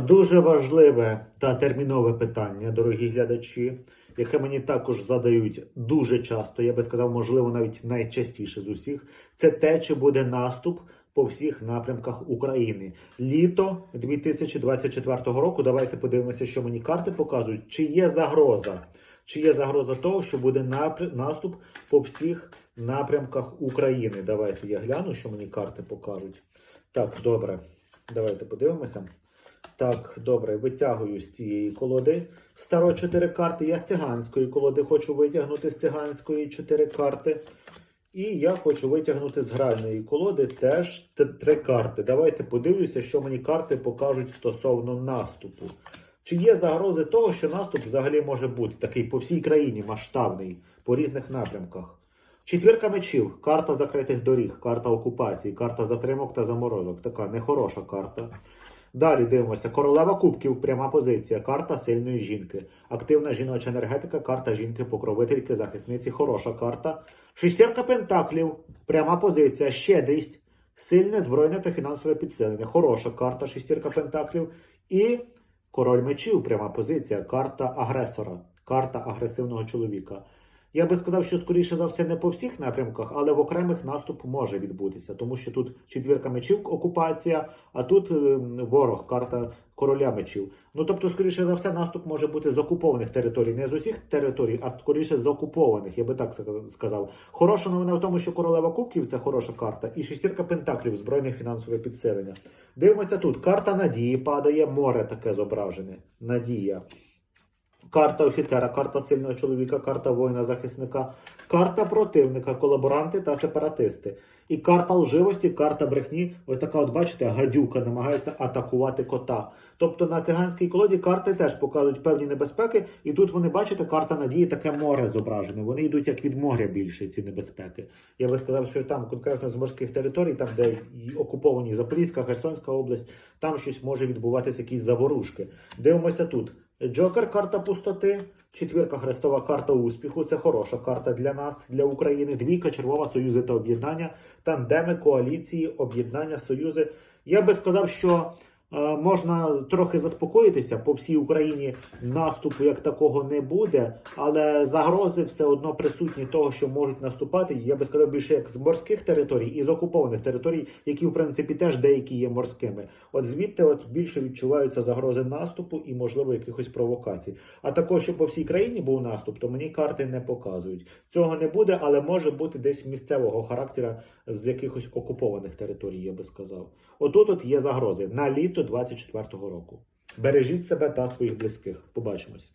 Дуже важливе та термінове питання, дорогі глядачі, яке мені також задають дуже часто, я би сказав, можливо, навіть найчастіше з усіх, це те, чи буде наступ по всіх напрямках України. Літо 2024 року. Давайте подивимося, що мені карти показують. Чи є загроза? Чи є загроза того, що буде наступ по всіх напрямках України? Давайте я гляну, що мені карти покажуть. Так, добре. Давайте подивимося. Так, добре, витягую з цієї колоди. Старо 4 карти. Я з циганської колоди хочу витягнути з циганської 4 карти. І я хочу витягнути з гральної колоди теж т- три карти. Давайте подивлюся, що мені карти покажуть стосовно наступу. Чи є загрози того, що наступ взагалі може бути такий по всій країні масштабний, по різних напрямках? Четвірка мечів, карта закритих доріг, карта окупації, карта затримок та заморозок. Така нехороша карта. Далі дивимося. Королева кубків, пряма позиція, карта сильної жінки. Активна жіноча енергетика, карта жінки, покровительки, захисниці, хороша карта. Шістірка пентаклів, пряма позиція, щедрість, сильне збройне та фінансове підсилення. Хороша карта, шістірка пентаклів. І король мечів, пряма позиція, карта агресора, карта агресивного чоловіка. Я би сказав, що скоріше за все не по всіх напрямках, але в окремих наступ може відбутися, тому що тут четвірка мечів окупація, а тут е, ворог, карта короля мечів. Ну тобто, скоріше за все, наступ може бути з окупованих територій, не з усіх територій, а скоріше з окупованих, я би так сказав. Хороша новина в тому, що королева кубків це хороша карта, і шестірка пентаклів, збройне фінансове підсилення. Дивимося тут. Карта надії падає, море таке зображене. Надія. Карта офіцера, карта сильного чоловіка, карта воїна-захисника, карта противника, колаборанти та сепаратисти. І карта лживості, карта брехні. Ось така, от бачите, гадюка намагається атакувати кота. Тобто на циганській колоді карти теж показують певні небезпеки, і тут вони бачите, карта надії таке море зображене. Вони йдуть як від моря більше, ці небезпеки. Я би сказав, що там конкретно з морських територій, там де окуповані Запорізька, Херсонська область, там щось може відбуватися, якісь заворушки. Дивимося тут. Джокер карта пустоти, четвірка хрестова карта успіху. Це хороша карта для нас, для України. Двійка червова союзи та об'єднання, тандеми, коаліції, об'єднання, союзи. Я би сказав, що можна трохи заспокоїтися по всій Україні. Наступу як такого не буде, але загрози все одно присутні того, що можуть наступати. Я би сказав більше як з морських територій і з окупованих територій, які в принципі теж деякі є морськими. От звідти от більше відчуваються загрози наступу і, можливо, якихось провокацій. А також, щоб по всій країні був наступ, то мені карти не показують. Цього не буде, але може бути десь місцевого характера з якихось окупованих територій, я би сказав. Отут от є загрози на літо 24-го року. Бережіть себе та своїх близьких. Побачимось.